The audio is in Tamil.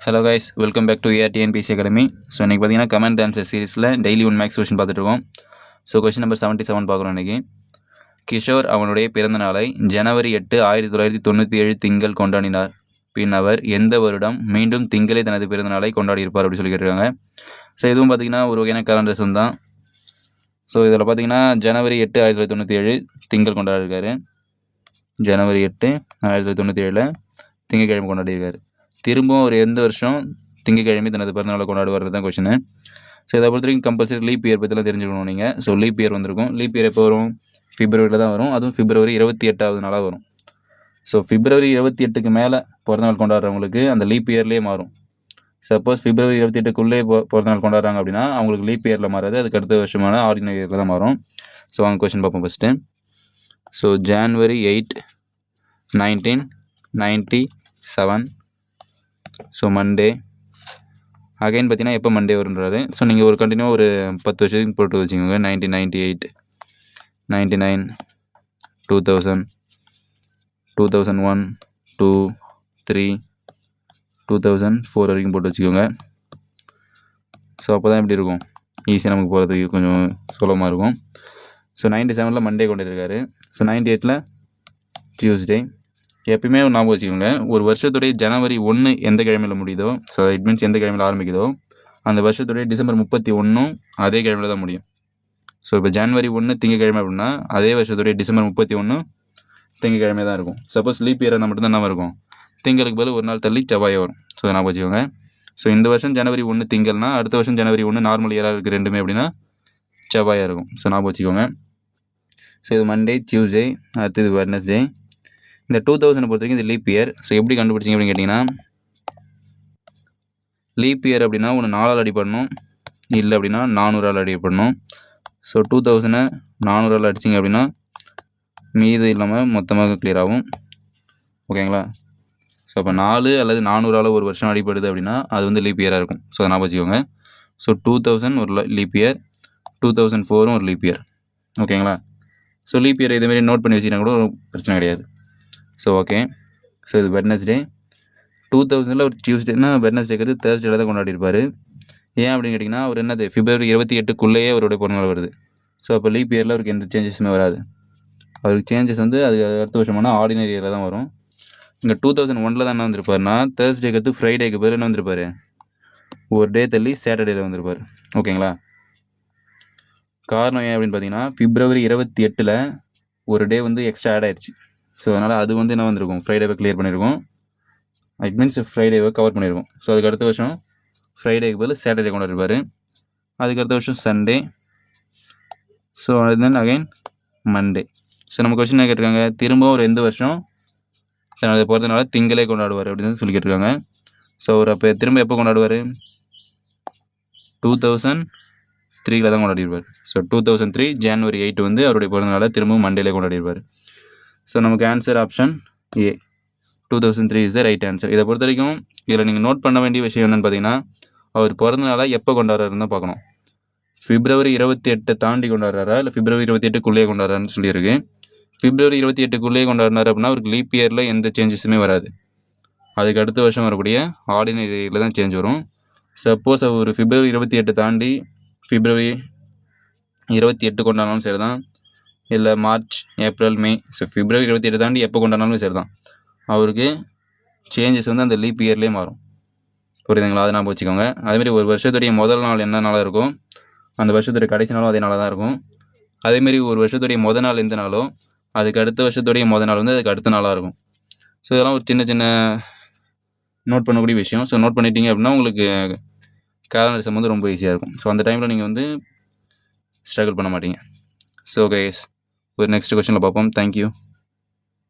Hello guys welcome back to AR TNPSC academy so இன்றைக்கி பார்த்தீங்கன்னா கமெண்ட் ஆன்சர் சீரிஸில் டெய்லி ஒன் மேக்ஸ் கொஷின் பார்த்துட்ருக்கோம் so question number seventy seven பார்க்குறோம் இன்றைக்கி கிஷோர் அவனுடைய பிறந்த நாளை ஜனவரி எட்டு ஆயிரத்தி தொள்ளாயிரத்தி தொண்ணூற்றி ஏழு திங்கள் கொண்டாடினார். பின் அவர் எந்த வருடம் மீண்டும் திங்களே தனது பிறந்த நாளை கொண்டாடியிருப்பார் அப்படின்னு சொல்லி கேட்டிருக்காங்க. ஸோ இதுவும் பார்த்தீங்கன்னா ஒரு வகையான கேலண்டர்ஸ் தான். ஸோ இதில் பார்த்தீங்கன்னா ஜனவரி எட்டு ஆயிரத்தி தொள்ளாயிரத்தி தொண்ணூற்றி ஏழு திங்கள் கொண்டாடிருக்காரு ஜனவரி எட்டு ஆயிரத்தி தொள்ளாயிரத்தி தொண்ணூற்றி ஏழில் திங்கக்கிழமை கொண்டாடியிருக்காரு. திரும்பவும் ஒரு எந்த வருஷம் திங்கக்கிழமை தனது பிறந்தநாளை கொண்டாடுவார் தான் கொஷின் ஸோ இதை பொறுத்த வரைக்கும் கம்பல்சரி லீப் இயர் பற்றிலாம் தெரிஞ்சுக்கணும் நீங்கள் ஸோ லீப் இயர் வந்திருக்கும். லீப் இயர் எப்போ வரும்? பிப்ரவரியில் தான் வரும். அதுவும் பிப்ரவரி இருபத்தி எட்டாவது நாளாக வரும். ஸோ ஃபிப்ரவரி இருபத்தி எட்டுக்கு மேலே பிறந்தநாள் கொண்டாடுறவங்களுக்கு அந்த லீப் இயர்லேயே மாறும். சப்போஸ் ஃபிப்ரவரி இருபத்தி எட்டுக்குள்ளே பிறந்தநாள் கொண்டாடுறாங்க அப்படின்னா அவங்களுக்கு லீப் இயரில் மாறாது. அதுக்கு அடுத்த வருஷமான ஆர்டினரி இயரில் தான் மாறும். ஸோ அவங்க கொஷின் பார்ப்போம் first so January eight nineteen ninety seven so Monday again பார்த்தீங்கன்னா எப்போ மண்டே வருன்றாரு ஸோ நீங்கள் ஒரு கண்டினியூ ஒரு பத்து வருஷத்துக்கு போட்டு வச்சுக்கோங்க. Nineteen ninety eight ninety nine two thousand two thousand one two three two thousand four வரைக்கும் போட்டு வச்சுக்கோங்க. ஸோ அப்போ தான் எப்படி இருக்கும்? ஈஸியாக நமக்கு போகிறதுக்கு கொஞ்சம் சுலபமாக இருக்கும். ஸோ நைன்ட்டி செவனில் மண்டே கொண்டு இருக்காரு ஸோ நைன்ட்டி எயிட்டில் டியூஸ்டே எப்பயுமே ஞாபகம் வச்சுக்கோங்க ஒரு வருஷத்துடைய ஜனவரி ஒன்று எந்த கிழமையில் முடியுதோ ஸோ இட் மீன்ஸ் எந்த கிழமையில் ஆரம்பிக்குதோ அந்த வருஷத்துடைய டிசம்பர் முப்பத்தி ஒன்றும் அதே கிழமையில் தான் முடியும். ஸோ இப்போ ஜனவரி ஒன்று திங்கக்கிழமை அப்படின்னா அதே வருஷத்துடைய டிசம்பர் முப்பத்தி ஒன்று திங்கக்கிழமை தான் இருக்கும். சப்போஸ் லீப் இயர் இருந்தால் மட்டும்தான் என்ன இருக்கும். திங்களுக்கு பதில் ஒரு நாள் தள்ளி செவ்வாய் வரும். ஸோ ஞாபகம் வச்சுக்கோங்க. ஸோ இந்த வருஷம் ஜனவரி ஒன்று திங்கள்னா அடுத்த வருஷம் ஜனவரி ஒன்று நார்மல் இயராக இருக்குது ரெண்டுமே அப்படின்னா செவ்வாயாக இருக்கும். ஸோ ஞாபகம் வச்சுக்கோங்க. ஸோ இது மண்டே டியூஸ்டே அடுத்தது வெட்னஸ்டே இந்த டூ தௌசண்ட் பொறுத்த வரைக்கும் இது லீப் இயர் ஸோ எப்படி கண்டுபிடிச்சிங்க அப்படின்னு கேட்டிங்கன்னா லீப் இயர் அப்படின்னா ஒன்று நாலால் அடிப்படணும் இல்லை அப்படின்னா நானூறால் அடிப்படணும் ஸோ டூ தௌசண்டை நானூறால் அடிச்சிங்க அப்படின்னா மீது இல்லாமல் மொத்தமாக கிளியர் ஆகும். ஓகேங்களா ஸோ அப்போ நாலு அல்லது நானூறால் ஒரு வருஷம் அடிப்படுது அப்படின்னா அது வந்து லீப் இயராக இருக்கும். ஸோ அதை நான் வச்சுக்கோங்க ஸோ டூ தௌசண்ட் ஒரு லீப் இயர் டூ தௌசண்ட் ஃபோரும் ஒரு லீப் இயர் ஓகேங்களா ஸோ லீப் இயர் இதேமாரி நோட் பண்ணி வச்சுக்கிட்டா கூட ஒரு பிரச்சனை கிடையாது. ஸோ ஓகே ஸோ இது வெட்னஸ்டே டூ தௌசண்டில் ஒரு டியூஸ்டேனா வெட்னஸ்டேக்கு தேர்ஸ்டேல தான் கொண்டாடிருப்பார். ஏன் அப்படின்னு கேட்டிங்கன்னா அவர் என்னது பிப்ரவரி இருபத்தி எட்டுக்குள்ளேயே அவருடைய பிறந்தநாள் வருது. ஸோ அப்போ லீப் இயரில் அவருக்கு எந்த சேஞ்சஸுமே வராது. அவருக்கு சேஞ்சஸ் வந்து அது அடுத்த வருஷமான ஆர்டினரி இயரில் தான் வரும். இங்கே டூ தௌசண்ட் ஒனில் தான் என்ன வந்திருப்பாருனா தேர்ஸ்டேக்கு அடுத்து ஃப்ரைடேக்கு பேர் என்ன வந்திருப்பார்? ஒரு டே தள்ளி சாட்டர்டேயில் வந்திருப்பார். ஓகேங்களா? காரணம் ஏன் அப்படின்னு பார்த்தீங்கன்னா பிப்ரவரி இருபத்தி எட்டில் ஒரு டே வந்து எக்ஸ்ட்ரா ஆட் ஆயிடுச்சு. ஸோ அதனால் அது வந்து என்ன வந்திருக்கும்? ஃப்ரைடேவை கிளியர் பண்ணியிருக்கோம் இட் மீன்ஸ் ஃப்ரைடேவை கவர் பண்ணியிருக்கோம் ஸோ அதுக்கு அடுத்த வருஷம் ஃப்ரைடேக்கு பதில் சாட்டர்டே கொண்டாடிருப்பார் அதுக்கு அடுத்த வருஷம் Sunday so then again Monday so நம்ம கொஸ்டின் கேட்டிருக்காங்க? திரும்பவும் ஒரு எந்த வருஷம் தனது பிறந்தனால திங்களே கொண்டாடுவார் அப்படின்னு சொல்லி கேட்டிருக்காங்க. ஸோ அவர் அப்போ திரும்ப எப்போ கொண்டாடுவார்? டூ தௌசண்ட் த்ரீல தான் கொண்டாடிருப்பார் so two thousand three January eight வந்து அவருடைய பிறந்தநாளை திரும்பவும் மண்டேலே கொண்டாடிருப்பார் ஸோ நமக்கு answer option A two thousand three is the right answer இதை பொறுத்த வரைக்கும் இதில் நீங்கள் நோட் பண்ண வேண்டிய விஷயம் என்னென்னு பார்த்தீங்கன்னா அவர் பிறந்த நாளாக எப்போ கொண்டாடுறாருன்னு தான் பார்க்கணும். பிப்ரவரி இருபத்தி எட்டை தாண்டி கொண்டாடுறாரா? இல்லை ஃபிப்ரவரி இருபத்தி எட்டுக்குள்ளேயே கொண்டாடுறாருன்னு சொல்லியிருக்கு. ஃபிப்ரவரி இருபத்தி எட்டுக்குள்ளேயே கொண்டாடினார் அப்படின்னா அவருக்கு லீப் இயரில் எந்த சேஞ்சஸுமே வராது. அதுக்கு அடுத்த வருஷம் வரக்கூடிய ஆர்டினரியில் தான் சேஞ்ச் வரும். சப்போஸ் அவர் ஃபிப்ரவரி இருபத்தி எட்டு தாண்டி ஃபிப்ரவரி இருபத்தி எட்டு கொண்டாடினாலும் சரி தான் இல்லை மார்ச் ஏப்ரல் மே. ஸோ பிப்ரவரி இருபத்தி எட்டு தாண்டி எப்போ கொண்டாடினாலும் சரி தான் அவருக்கு சேஞ்சஸ் வந்து அந்த லீப் இயர்லேயே மாறும். புரியுதுங்களா? அதை நான் வச்சுக்கோங்க. அதேமாரி ஒரு வருஷத்துடைய முதல் நாள் என்ன நாளாக இருக்கும்? அந்த வருஷத்துடைய கடைசி நாளும் அதே நாளாக தான் இருக்கும் அதேமாரி ஒரு வருஷத்துடைய மொதல் நாள் எந்த நாளோ அதுக்கு அடுத்த வருஷத்துடைய மொதல் நாள் வந்து அதுக்கு அடுத்த நாளாக இருக்கும். ஸோ இதெல்லாம் ஒரு சின்ன சின்ன நோட் பண்ணக்கூடிய விஷயம். ஸோ நோட் பண்ணிட்டீங்க அப்படின்னா உங்களுக்கு கேலண்டர் வந்து ரொம்ப ஈஸியாக இருக்கும். ஸோ அந்த டைமில் நீங்கள் வந்து ஸ்ட்ரகிள் பண்ண மாட்டீங்க. ஸோ கைஸ் ஒரு நெக்ஸ்ட் கொஸ்டினில் பார்ப்போம் தேங்க்யூ